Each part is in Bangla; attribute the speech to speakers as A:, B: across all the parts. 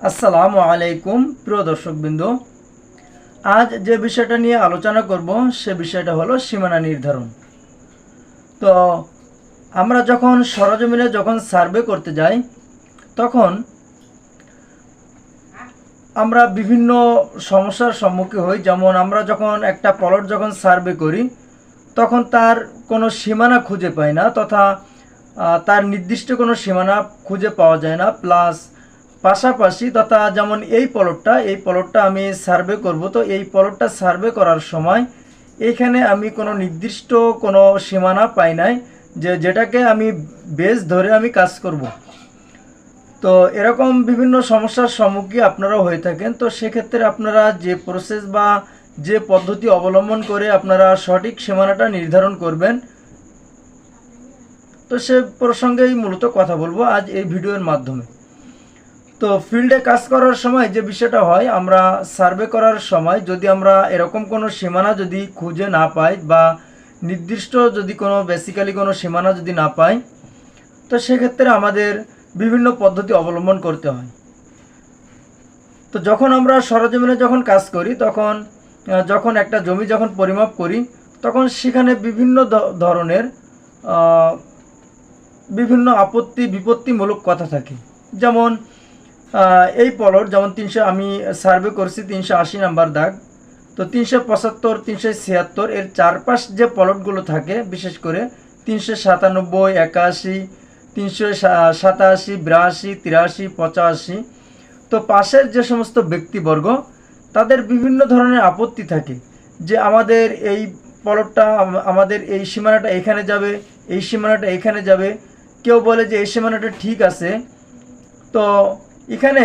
A: আসসালামু আলাইকুম, প্রিয় দর্শকবৃন্দ। আজ যে বিষয়টা নিয়ে আলোচনা করব, সে বিষয়টা হলো সীমানা নির্ধারণ। তো, আমরা যখন সরজমিনে যখন সার্ভে করতে যাই, তখন আমরা বিভিন্ন সমস্যার সম্মুখীন হই। যেমন আমরা যখন একটা প্লট যখন সার্ভে করি, তখন তার কোনো সীমানা খুঁজে পাই না, তথা তার নির্দিষ্ট কোনো সীমানা খুঁজে পাওয়া যায় না। প্লাস পাশাপাশি তথা যেমন এই পলটটা এই পলটটা আমি সার্ভে করব। তো এই পলটটা সার্ভে করার সময় এখানে আমি কোনো নির্দিষ্ট কোনো সীমানা পাই নাই যে যেটাকে আমি বেস ধরে আমি কাজ করব। তো এরকম বিভিন্ন সমস্যার সম্মুখীন আপনারা হয়ে থাকেন। তো সেক্ষেত্রে আপনারা যে প্রসেস বা যে পদ্ধতি অবলম্বন করে আপনারা সঠিক সীমানাটা নির্ধারণ করবেন, তো সে প্রসঙ্গেই মূলত কথা বলব আজ এই ভিডিওর মাধ্যমে। তো ফিল্ডে কাজ করার সময় যে বিষয়টা হয়, আমরা সার্ভে করার সময় যদি আমরা এরকম কোনো সীমানা যদি খুঁজে না পাই বা নির্দিষ্ট যদি কোনো বেসিক্যালি কোনো সীমানা যদি না পাই, তো সেক্ষেত্রে আমাদের বিভিন্ন পদ্ধতি অবলম্বন করতে হয়। তো যখন আমরা সরজমিনে যখন কাজ করি, তখন যখন একটা জমি যখন পরিমাপ করি, তখন সেখানে বিভিন্ন ধরনের বিভিন্ন আপত্তি বিপত্তিমূলক কথা থাকে। যেমন এই পলট যেমন তিনশো, আমি সার্ভে করছি তিনশো আশি নাম্বার দাগ। তো তিনশো পঁচাত্তর, তিনশো ছিয়াত্তর এর চারপাশ যে পলটগুলো থাকে, বিশেষ করে তিনশো সাতানব্বই, একাশি, তিনশো সাতাশি, বিরাশি, তিরাশি, পঁচাশি, তো পাশের যে সমস্ত ব্যক্তিবর্গ, তাদের বিভিন্ন ধরনের আপত্তি থাকে যে আমাদের এই পলটটা, আমাদের এই সীমানাটা এখানে যাবে, এই সীমানাটা এখানে যাবে। কেউ বলে যে এই সীমানাটা ঠিক আছে। তো এখানে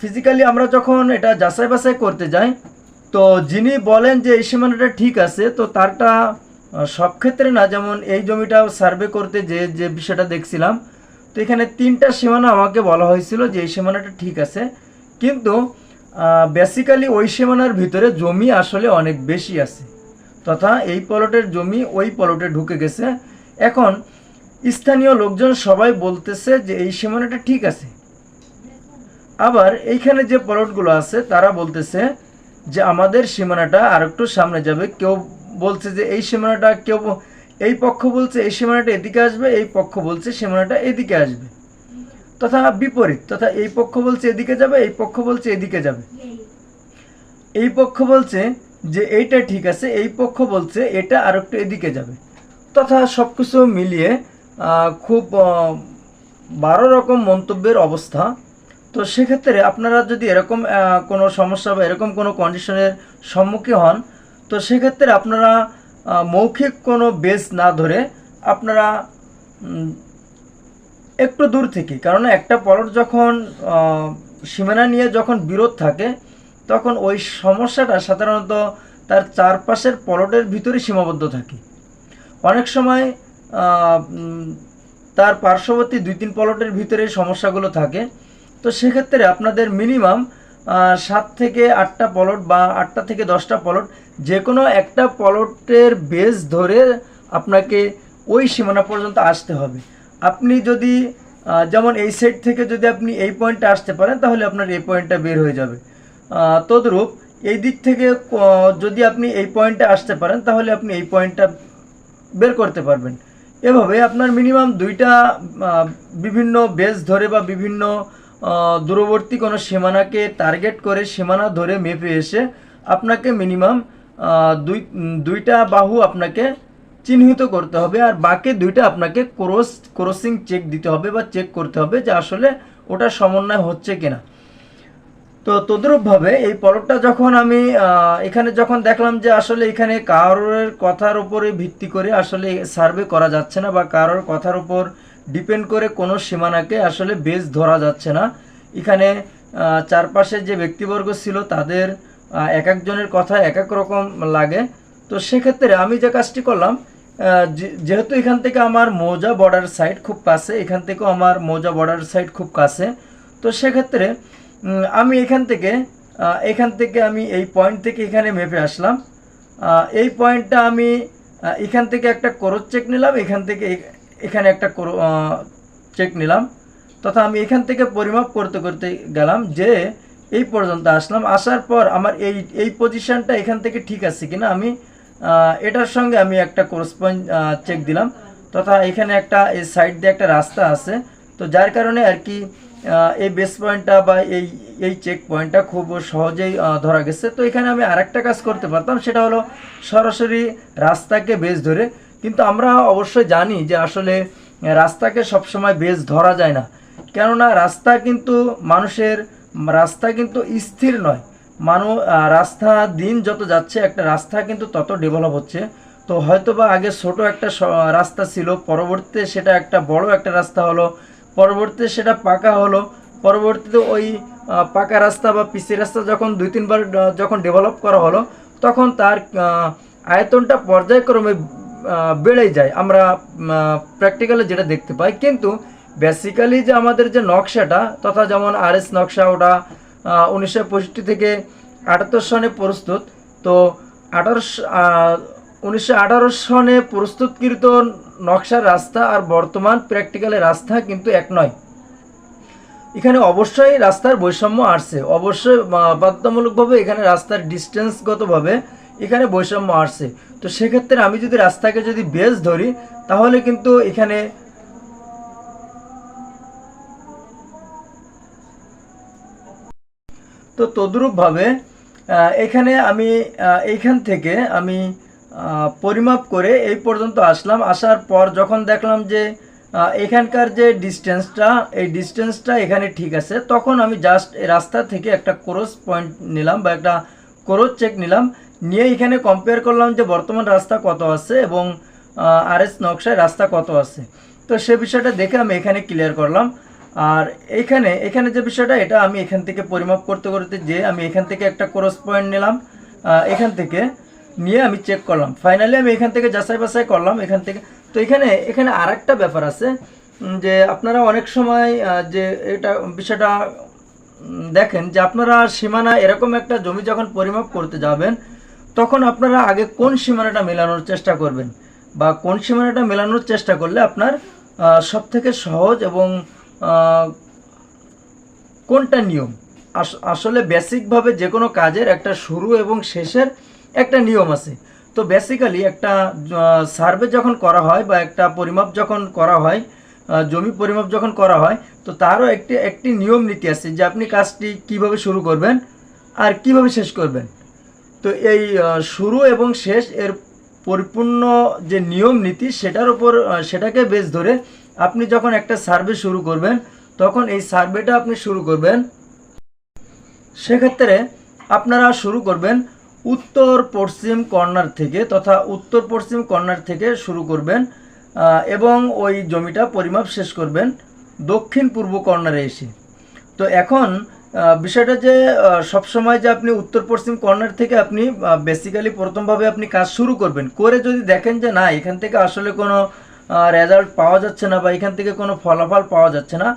A: ফিজিক্যালি আমরা যখন এটা যাচাই বাছাই করতে যাই, তো যিনি বলেন যে এই সীমানাটা ঠিক আছে, তো তারটা সব ক্ষেত্রে না, যেমন এই জমিটা সার্ভে করতে যে যে বিষয়টা দেখছিলাম, তো এখানে তিনটা সীমানা আমাকে বলা হয়েছিল যে এই সীমানাটা ঠিক আছে, কিন্তু বেসিক্যালি ওই সীমানার ভিতরে জমি আসলে অনেক বেশি আছে, তথা এই পলটের জমি ওই পলটে ঢুকে গেছে। এখন স্থানীয় লোকজন সবাই বলতেছে যে এই সীমানাটা ঠিক আছে। আবার এইখানে যে প্লটগুলো আছে, তারা বলতেছে যে আমাদের সীমানাটা আর একটু সামনে যাবে। কেউ বলছে যে এই সীমানাটা, কেউ এই পক্ষ বলছে এই সীমানাটা এদিকে আসবে, এই পক্ষ বলছে সীমানাটা এদিকে আসবে। তথা বিপরীত, তথা এই পক্ষ বলছে এদিকে যাবে, এই পক্ষ বলছে এদিকে যাবে। এই পক্ষ বলছে যে এইটা ঠিক আছে, এই পক্ষ বলছে এটা আর একটু এদিকে যাবে। তথা সব কিছু মিলিয়ে খুব বারো রকম মন্তব্যের অবস্থা। তো সেক্ষেত্রে আপনারা যদি এরকম কোনো সমস্যা বা এরকম কোনো কন্ডিশনের সম্মুখীন হন, তো সেক্ষেত্রে আপনারা মৌখিক কোনো বেস না ধরে আপনারা একটু দূর থেকে, কারণ একটা পলট যখন সীমানা নিয়ে যখন বিরোধ থাকে, তখন ওই সমস্যাটা সাধারণত তার চারপাশের পলটের ভিতরে সীমাবদ্ধ থাকে। অনেক সময় তার পার্শ্ববর্তী দুই তিন পলটের ভিতরে সমস্যাগুলো থাকে। তো সেক্ষেত্রে আপনাদের মিনিমাম সাত থেকে আটটা পলট বা আটটা থেকে দশটা পলট যে কোনো একটা পলটের বেস ধরে আপনাকে ওই সীমানা পর্যন্ত আসতে হবে। আপনি যদি যেমন এই সাইড থেকে যদি আপনি এই পয়েন্টে আসতে পারেন, তাহলে আপনার এই পয়েন্টটা বের হয়ে যাবে। তদ্রূপ এই দিক থেকে যদি আপনি এই পয়েন্টে আসতে পারেন, তাহলে আপনি এই পয়েন্টটা বের করতে পারবেন। এভাবে আপনার মিনিমাম দুইটা বিভিন্ন বেস ধরে বা বিভিন্ন দূরবর্তী কোনো সীমানাকে টার্গেট করে সীমানা ধরে মেপে এসে আপনাকে মিনিমাম দুই, দুইটা বাহু আপনাকে চিহ্নিত করতে হবে আর বাকি দুইটা আপনাকে ক্রস ক্রসিং চেক দিতে হবে বা চেক করতে হবে যে আসলে ওটা সমন্বয় হচ্ছে কিনা। তো তদ্রূপভাবে এই পলটটা যখন আমি এখানে যখন দেখলাম যে আসলে এখানে কারোর কথার উপরে ভিত্তি করে আসলে সার্ভে করা যাচ্ছে না বা কারোর কথার উপর ডিপেন্ড করে কোনো সীমানাকে আসলে বেস ধরা যাচ্ছে না। এখানে চারপাশে যে ব্যক্তিবর্গ ছিল তাদের এক একজনের কথা এক এক রকম লাগে। তো সেক্ষেত্রে আমি যে কাজটি করলাম যেহেতু এখান থেকে আমার মৌজা বর্ডার সাইড খুব কাছে, এখান থেকেও আমার মৌজা বর্ডার সাইড খুব কাছে, তো সেক্ষেত্রে আমি এখান থেকে এখান থেকে আমি এই পয়েন্ট থেকে এখানে মেপে আসলাম। এই পয়েন্টটা আমি এখান থেকে একটা ক্রস চেক নিলাম, এখান থেকে এখানে একটা চেক নিলাম। তথা আমি এখান থেকে পরিমাপ করতে করতে গেলাম যে এই পর্যন্ত আসলাম। আসার পর আমার এই এই পজিশনটা এখান থেকে ঠিক আছে কিনা আমি এটার সঙ্গে আমি একটা করসপন্ড চেক দিলাম। তথা এখানে একটা, এই সাইড দিয়ে একটা রাস্তা আছে। তো যার কারণে আর কি এই বেস পয়েন্টটা বা এই এই চেক পয়েন্টটা খুব সহজেই ধরা গেছে। তো এখানে আমি আরেকটা কাজ করতে পারতাম, সেটা হলো সরাসরি রাস্তাকে বেস ধরে। কিন্তু আমরা অবশ্যই জানি যে আসলে রাস্তাকে সবসময় বেস ধরা যায় না। কেননা রাস্তা কিন্তু মানুষের, রাস্তা কিন্তু স্থির নয়। মানুষ রাস্তা দিন যত যাচ্ছে, একটা রাস্তা কিন্তু তত ডেভেলপ হচ্ছে। তো হয়তো বা আগে ছোট একটা রাস্তা ছিল, পরবর্তীতে সেটা একটা বড় একটা রাস্তা হলো পরবর্তীতে সেটা পাকা হলো। পরবর্তীতে ওই পাকা রাস্তা বা পিসি রাস্তা যখন দুই তিনবার যখন ডেভেলপ করা হলো, তখন তার আয়তনটা পর্যায়ক্রমে বেড়ে যায়। আমরা প্র্যাকটিক্যালি যেটা দেখতে পাই, কিন্তু বেসিক্যালি যে আমাদের যে নকশাটা, তথা যেমন আর এস নকশা ওটা উনিশশো পঁয়ষট্টি থেকে আটাত্তর সনে প্রস্তুত। তো আঠারোশো উনিশশো আঠারো সনে প্রস্তুতকৃত নকশার রাস্তা আর বর্তমান প্র্যাকটিক্যালের রাস্তা কিন্তু এক নয়। এখানে অবশ্যই রাস্তার বৈষম্য আসছে। অবশ্যই বাধ্যতামূলকভাবে এখানে রাস্তার ডিস্টেন্সগতভাবে এখানে বৈষম্য আসছে। তো সেক্ষেত্রে আমি যদি রাস্তাকে যদি বেস ধরি, তাহলে কিন্তু এখানে তো তদ্রূপভাবে এখানে আমি এইখান থেকে আমি পরিমাপ করে এই পর্যন্ত আসলাম। আসার পর যখন দেখলাম যে এখানকার যে ডিস্টেন্সটা এই ডিস্টেন্সটা এখানে ঠিক আছে, তখন আমি জাস্ট রাস্তা থেকে একটা ক্রস পয়েন্ট নিলাম বা একটা ক্রস চেক নিলাম। নিয়ে এখানে কম্পেয়ার করলাম যে বর্তমান রাস্তা কত আছে এবং আর এস নকশায় রাস্তা কত আছে। তো সে বিষয়টা দেখে আমি এখানে ক্লিয়ার করলাম। আর এখানে এখানে যে বিষয়টা, এটা আমি এখান থেকে পরিমাপ করতে করতে যে আমি এখান থেকে একটা ক্রস পয়েন্ট নিলাম। এখান থেকে। নিয়ে আমি চেক করলাম। ফাইনালি আমি এখান থেকে যাচাই বাছাই করলাম, এখান থেকে। তো এখানে এখানে আর একটা ব্যাপার আছে যে আপনারা অনেক সময় যে এটা বিষয়টা দেখেন যে আপনারা সীমানা এরকম একটা জমি যখন পরিমাপ করতে যাবেন, তখন আপনারা আগে কোন সীমানাটা মেলানোর চেষ্টা করবেন? বা কোন সীমানাটা মেলানোর চেষ্টা করলে আপনার সব থেকে সহজ এবং কোনটা নিয়ম? আস- আসলে বেসিকভাবে যে কোনো কাজের একটা শুরু এবং শেষের একটা নিয়ম আছে। তো বেসিক্যালি একটা সার্ভে যখন করা হয় বা একটা পরিমাপ যখন করা হয় জমি পরিমাপ যখন করা হয়, তো তারও একটি একটি নিয়ম নীতি আছে যে আপনি কাজটি কীভাবে শুরু করবেন আর কীভাবে শেষ করবেন। তো এই শুরু এবং শেষ এর পরিপূর্ণ যে নিয়ম নীতি সেটার উপর সেটাকে বেশ ধরে আপনি যখন একটা সার্ভে শুরু করবেন, তখন এই সার্ভেটা আপনি শুরু করবেন। সেক্ষেত্রে আপনারা শুরু করবেন উত্তর পশ্চিম কর্নার থেকে তথা উত্তর পশ্চিম কর্নার থেকে শুরু করবেন এবং ওই জমিটা পরিমাপ শেষ করবেন দক্ষিণ পূর্ব কর্নারে এসে। তো এখন বিষয়টা যে সবসময় যে আপনি উত্তর পশ্চিম কর্নার থেকে আপনি বেসিক্যালি প্রথমভাবে আপনি কাজ শুরু করবেন, করে যদি দেখেন যে না, এখান থেকে আসলে কোনো রেজাল্ট পাওয়া যাচ্ছে না বা এখান থেকে কোনো ফলাফল পাওয়া যাচ্ছে না,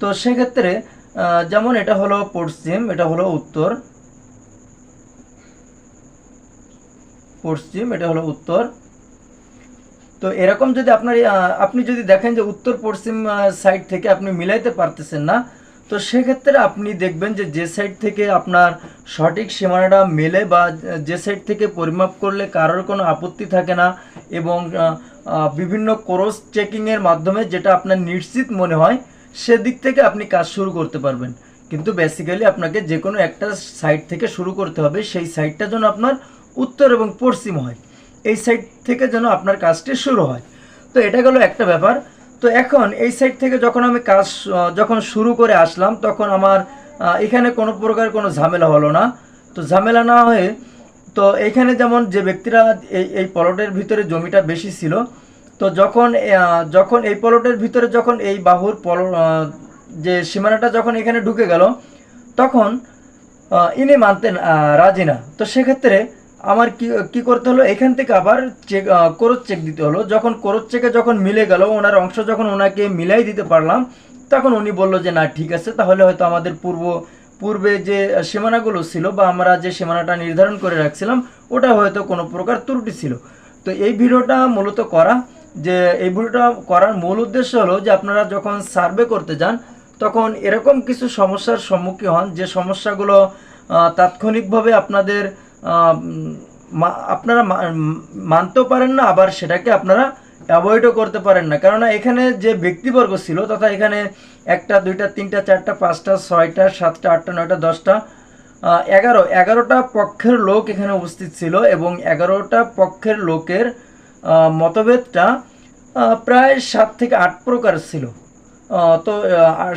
A: তো সেক্ষেত্রে যেমন এটা হলো পশ্চিম, এটা হলো উত্তর পশ্চিম, এটা হলো উত্তর। তো এরকম যদি আপনার আপনি যদি দেখেন যে উত্তর পশ্চিম সাইড থেকে আপনি মিলাইতে পারতেছেন না, তো সেক্ষেত্রে আপনি দেখবেন যে যে সাইড থেকে আপনার সঠিক সীমানাটা মেলে বা যে সাইড থেকে পরিমাপ করলে কারোর কোনো আপত্তি থাকে না এবং বিভিন্ন ক্রস চেকিংয়ের মাধ্যমে যেটা আপনার নিশ্চিত মনে হয়, সেদিক থেকে আপনি কাজ শুরু করতে পারবেন। কিন্তু বেসিক্যালি আপনাকে যে কোনো একটা সাইড থেকে শুরু করতে হবে, সেই সাইডটা যেন আপনার উত্তর এবং পশ্চিম হয়। এই সাইড থেকে যেন আপনার কাজটি শুরু হয়। তো এটা গেল একটা ব্যাপার। তো এখন এই সাইড থেকে যখন আমি কাজ যখন শুরু করে আসলাম, তখন আমার এখানে কোনো প্রকার কোনো ঝামেলা হলো না। তো ঝামেলা না হয়ে, তো এখানে যেমন যে ব্যক্তিরা এই এই পলটের ভিতরে জমিটা বেশি ছিল, তো যখন যখন এই পলটের ভিতরে যখন এই বাহুর পল যে সীমানাটা যখন এখানে ঢুকে গেল, তখন ইনি মানতেন রাজি না। তো সেক্ষেত্রে আমার কি কি করতে হলো? এখান থেকে আবার চেক কোরচ চেক দিতে হলো। যখন কোরচ চেকে যখন মিলে গেল, ওনার অংশ যখন ওনাকে মিলাই দিতে পারলাম, তখন উনি বলল যে, না, ঠিক আছে। তাহলে হয়তো আমাদের পূর্ব, পূর্বে যে সীমানাগুলো ছিল বা আমরা যে সীমানাটা নির্ধারণ করে রাখছিলাম, ওটা হয়তো কোনো প্রকার ত্রুটি ছিল। তো এই ভিডিওটা মূলত করা, যে এই ভিডিওটা করার মূল উদ্দেশ্য হলো যে, আপনারা যখন সার্ভে করতে যান, তখন এরকম কিছু সমস্যার সম্মুখীন হন, যে সমস্যাগুলো তাৎক্ষণিকভাবে আপনাদের আপনারা মানতেও পারেন না, আবার সেটাকে আপনারা অ্যাভয়েডও করতে পারেন না। কেননা এখানে যে ব্যক্তিবর্গ ছিল, তথা এখানে একটা, দুইটা, তিনটা, চারটা, পাঁচটা, ছয়টা, সাতটা, আটটা, নয়টা, দশটা এগারো, এগারোটা পক্ষের লোক এখানে উপস্থিত ছিল এবং এগারোটা পক্ষের লোকের মতভেদটা প্রায় সাত থেকে আট প্রকার ছিল। তো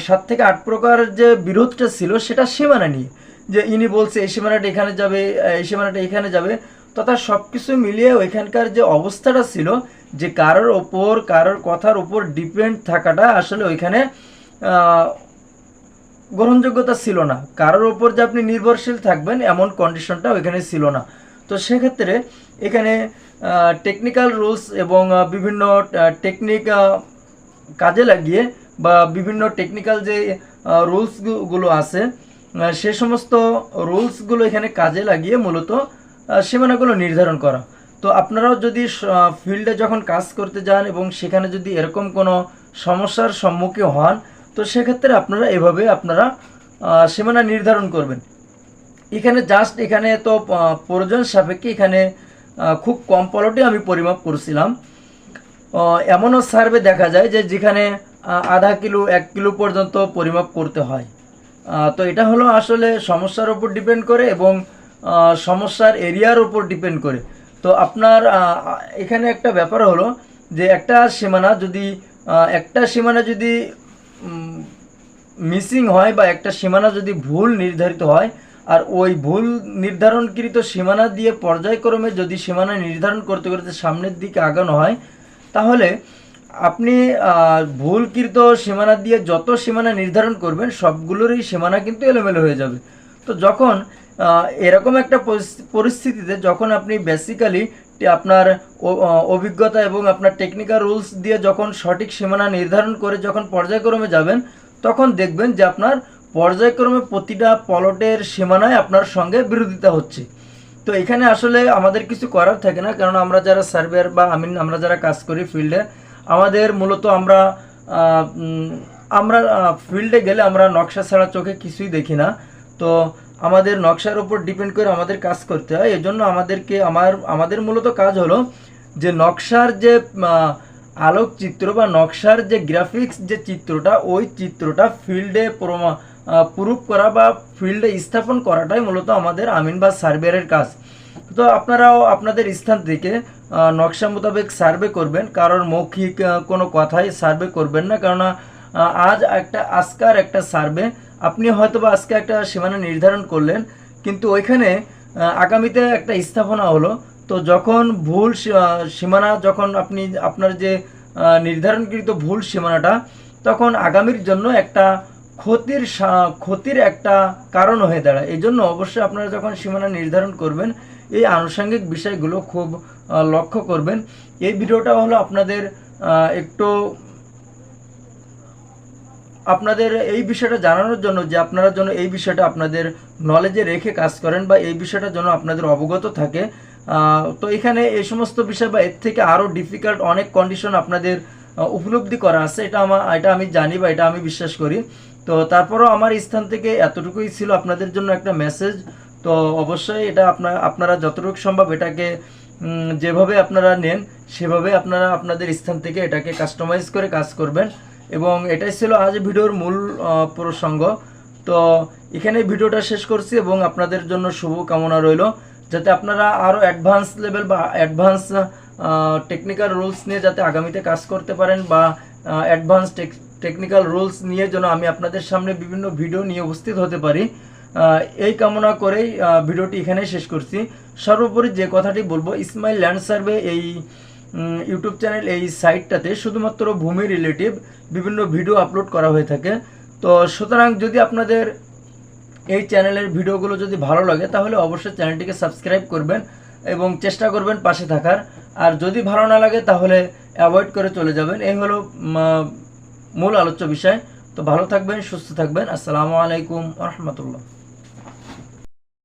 A: সাত থেকে আট প্রকার যে বিরোধটা ছিল, সেটা সীমানা নিয়ে। যে ইনি বলছে, এই সীমানাটা এখানে যাবে এই সীমানাটা এখানে যাবে। তথা সব কিছু মিলিয়ে ওইখানকার যে অবস্থাটা ছিল, যে কারোর ওপর, কারোর কথার উপর ডিপেন্ড থাকাটা আসলে ওইখানে গ্রহণযোগ্যতা ছিল না। কারোর ওপর যে আপনি নির্ভরশীল থাকবেন, এমন কন্ডিশনটা ওইখানে ছিল না। তো সেক্ষেত্রে এখানে টেকনিক্যাল রুলস এবং বিভিন্ন টেকনিক কাজে লাগিয়ে বা বিভিন্ন টেকনিক্যাল যে রুলসগুলো আছে সে সমস্ত রুলসগুলো এখানে কাজে লাগিয়ে মূলত সীমানাগুলো নির্ধারণ করা। তো আপনারাও যদি ফিল্ডে যখন কাজ করতে যান এবং সেখানে যদি এরকম কোনো সমস্যার সম্মুখীন হন, তো সেক্ষেত্রে আপনারা এভাবে আপনারা সীমানা নির্ধারণ করবেন। এখানে জাস্ট এখানে তো প্রয়োজন সাপেক্ষে এখানে খুব কম পলটে আমি পরিমাপ করছিলাম। এমনও সার্ভে দেখা যায় যে যেখানে আধা কিলো, এক কিলো পর্যন্ত পরিমাপ করতে হয়। তো এটা হলো আসলে সমস্যার উপর ডিপেন্ড করে এবং সমস্যার এরিয়ার উপর ডিপেন্ড করে। তো আপনার এখানে একটা ব্যাপার হলো যে একটা সীমানা যদি একটা সীমানা যদি মিসিং হয় বা একটা সীমানা যদি ভুল নির্ধারিত হয়, আর ওই ভুল নির্ধারণকৃত সীমানা দিয়ে পর্যায়ক্রমে যদি সীমানা নির্ধারণ করতে করতে সামনের দিকে আগানো হয়, তাহলে আপনি ভুলকৃত সীমানা দিয়ে যত সীমানা নির্ধারণ করবেন, সবগুলোরই সীমানা কিন্তু এলোমেলো হয়ে যাবে। তো যখন এরকম একটা পরিস্থিতিতে যখন আপনি বেসিক্যালি আপনার অভিজ্ঞতা এবং আপনার টেকনিক্যাল রুলস দিয়ে যখন সঠিক সীমানা নির্ধারণ করে যখন পর্যায়ক্রমে যাবেন, তখন দেখবেন যে আপনার পর্যায়ক্রমে প্রতিটা পলটের সীমানায় আপনার সঙ্গে বিরোধিতা হচ্ছে। তো এখানে আসলে আমাদের কিছু করার থাকে না, কারণ আমরা যারা সার্ভেয়ার বা আমিন আমরা যারা কাজ করি ফিল্ডে আমাদের মূলত আমরা আমরা ফিল্ডে গেলে আমরা নকশা ছাড়া চোখে কিছুই দেখি না। তো আমাদের নকশার উপর ডিপেন্ড করে আমাদের কাজ করতে হয়। এজন্য আমাদেরকে, আমার, আমাদের মূলত কাজ হলো যে নকশার যে আলোকচিত্র বা নকশার যে গ্রাফিক্স যে চিত্রটা, ওই চিত্রটা ফিল্ডে প্রমা প্রুফ করা বা ফিল্ডে স্থাপন করাটাই মূলত আমাদের আমিন বা সার্ভেয়ারের কাজ। তো আপনারাও আপনাদের স্থান থেকে নকশা মোতাবেক সার্ভে করবেন, কারোর মৌখিক কোনো কথাই সার্ভে করবেন না, কেননা আজ একটা আজকার একটা সার্ভে, আপনি হয়তো বা আজকে একটা সীমানা নির্ধারণ করলেন, কিন্তু ওইখানে আগামীতে একটা স্থাপনা হলো, তো যখন ভুল সীমানা যখন আপনি, আপনার যে নির্ধারণকৃত ভুল সীমানাটা, তখন আগামীর জন্য একটা ক্ষতির ক্ষতির একটা কারণ হয়ে দাঁড়ায়। এই জন্য অবশ্যই আপনারা যখন সীমানা নির্ধারণ করবেন এই আনুষঙ্গিক বিষয়গুলো খুব লক্ষ্য করবেন। এই ভিডিওটা হলো আপনাদের একটু আপনাদের এই বিষয়টা জানানোর জন্য যে আপনারা যেন এই বিষয়টা আপনাদের নলেজে রেখে কাজ করেন বা এই বিষয়টা যেন আপনাদের অবগত থাকে। তো এখানে এই সমস্ত বিষয় বা এর থেকে আরও ডিফিকাল্ট অনেক কন্ডিশন আপনাদের উপলব্ধি করা আছে। এটা আমার এটা আমি জানি বা এটা আমি বিশ্বাস করি। তো তারপরও আমার স্থান থেকে এতটুকুই ছিল আপনাদের জন্য একটা মেসেজ তো অবশ্যই এটা আপনার আপনারা যতটুকু সম্ভব এটাকে যেভাবে আপনারা নেন, সেভাবে আপনারা আপনাদের স্থান থেকে এটাকে কাস্টমাইজ করে কাজ করবেন। এবং এটাই ছিল আজ ভিডিওর মূল প্রসঙ্গ। তো এখানে ভিডিওটা শেষ করছি এবং আপনাদের জন্য শুভ কামনা রইল। যাতে আপনারা আরও অ্যাডভান্স লেভেল বা অ্যাডভান্স টেকনিক্যাল রুলস নিয়ে যাতে আগামীতে কাজ করতে পারেন বা অ্যাডভান্স টেকনিক্যাল রুলস নিয়ে যেন আমি আপনাদের সামনে বিভিন্ন ভিডিও নিয়ে উপস্থিত হতে পারি। এই কামনা করেই ভিডিওটি এখানেই শেষ করছি। সর্বোপরি যে কথাটি বলব ইসমাইল ল্যান্ড সার্ভে এই ইউটিউব চ্যানেল এই সাইটটাতে শুধুমাত্র ভূমি রিলেটিভ বিভিন্ন ভিডিও আপলোড করা হয়ে থাকে। তো সুতরাং যদি আপনাদের এই চ্যানেলের ভিডিওগুলো যদি ভালো লাগে, তাহলে অবশ্যই চ্যানেলটিকে সাবস্ক্রাইব করবেন এবং চেষ্টা করবেন পাশে থাকার। আর যদি ভালো না লাগে, তাহলে অ্যাভয়েড করে চলে যাবেন। এই হলো মূল আলোচ্য বিষয়। তো ভালো থাকবেন, সুস্থ থাকবেন। আসসালামু আলাইকুম রহমতুল্লাহ।